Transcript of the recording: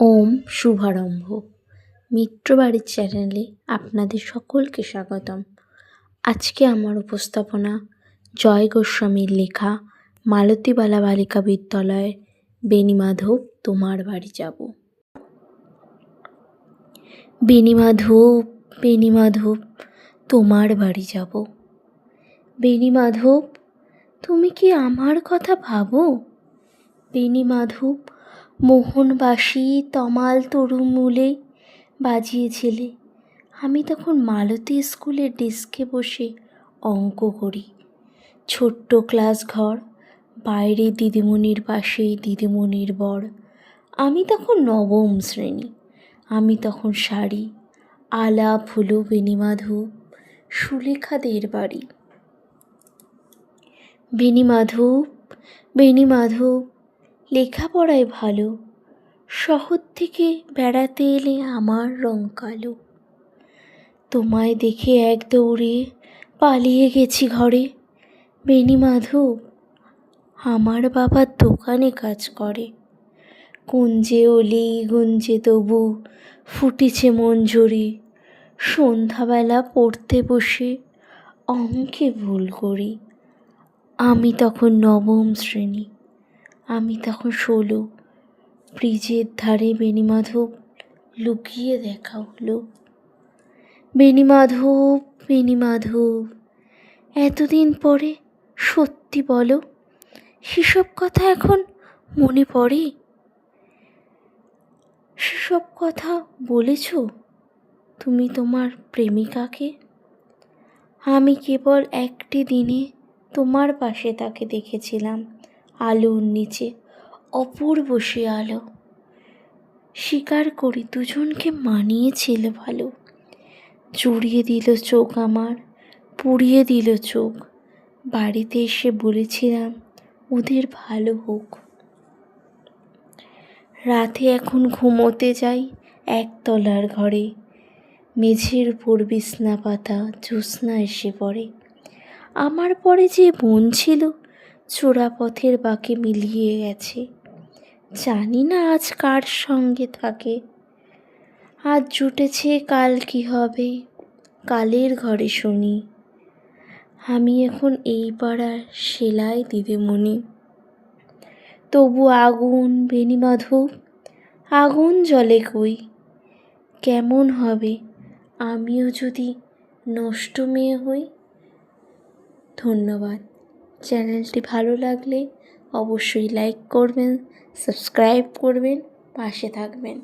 ওম শুভারম্ভ। মিত্রবাড়ির চ্যানেলে আপনাদের সকলকে স্বাগতম। আজকে আমার উপস্থাপনা জয় গোস্বামীর লেখা মালতীবালা বালিকা বিদ্যালয়ের বেণীমাধব তোমার বাড়ি যাব। বেণীমাধব বেণীমাধব তোমার বাড়ি যাব। বেণীমাধব তুমি কি আমার কথা ভাবো? বেণীমাধব মোহনবাসী তমাল তরুমূলে বাজিয়েছিলে। আমি তখন মালতী স্কুলের ডেস্কে বসে অঙ্ক করি। ছোট্ট ক্লাস ঘর, বাইরে দিদিমণির পাশেই দিদিমণির বর। আমি তখন নবম শ্রেণি। আমি তখন শাড়ি আলাপ হলো বেণীমাধব সুলেখাদের বাড়ি। বেণীমাধব বেণীমাধব লেখাপড়ায় ভালো। শহর থেকে বেড়াতে এলে আমার রং কালো। তোমায় দেখে এক দৌড়ে পালিয়ে গেছি ঘরে। বেণীমাধব আমার বাবার দোকানে কাজ করে। কুঞ্জে অলি গুঞ্জে তবু ফুটেছে মঞ্জুরি সন্ধ্যাবেলা পড়তে বসে অঙ্কে ভুল করি। আমি তখন নবম শ্রেণি। আমি তখন ষোলো ব্রিজের ধারে বেণীমাধব লুকিয়ে দেখা হলো। বেণীমাধব বেণীমাধব এতদিন পরে সত্যি বলো, সেসব কথা এখন মনে পড়ে? সেসব কথা বলেছ তুমি তোমার প্রেমিকাকে? আমি কেবল একটি দিনে তোমার পাশে তাকে দেখেছিলাম। আলোর নিচে, অপূর্ব সে আলো। স্বীকার করি দুজনকে মানিয়েছিল ভালো। জুড়িয়ে দিল চোখ আমার, পুড়িয়ে দিল চোখ। বাড়িতে এসে বলেছিলাম, ওদের ভালো হোক। রাতে এখন ঘুমোতে যাই একতলার ঘরে। মেঝের উপর বিছনা পাতা, জ্যোৎস্না এসে পড়ে। আমার পরে যে বোন ছিল চোরা পথের বাঁকে মিলিয়ে গেছে। জানি না আজ কার সঙ্গে থাকে। আজ জুটেছে কাল কি হবে, কালের ঘরে শুনি। আমি এখন এই পাড়ার সেলাই দিদিমণি। তবু আগুন বেণীমাধব আগুন জলে কই? কেমন হবে, আমিও যদি নষ্ট মেয়ে হই? ধন্যবাদ। চ্যানেলটি ভালো লাগলে অবশ্যই লাইক করবেন সাবস্ক্রাইব করবেন পাশে থাকবেন।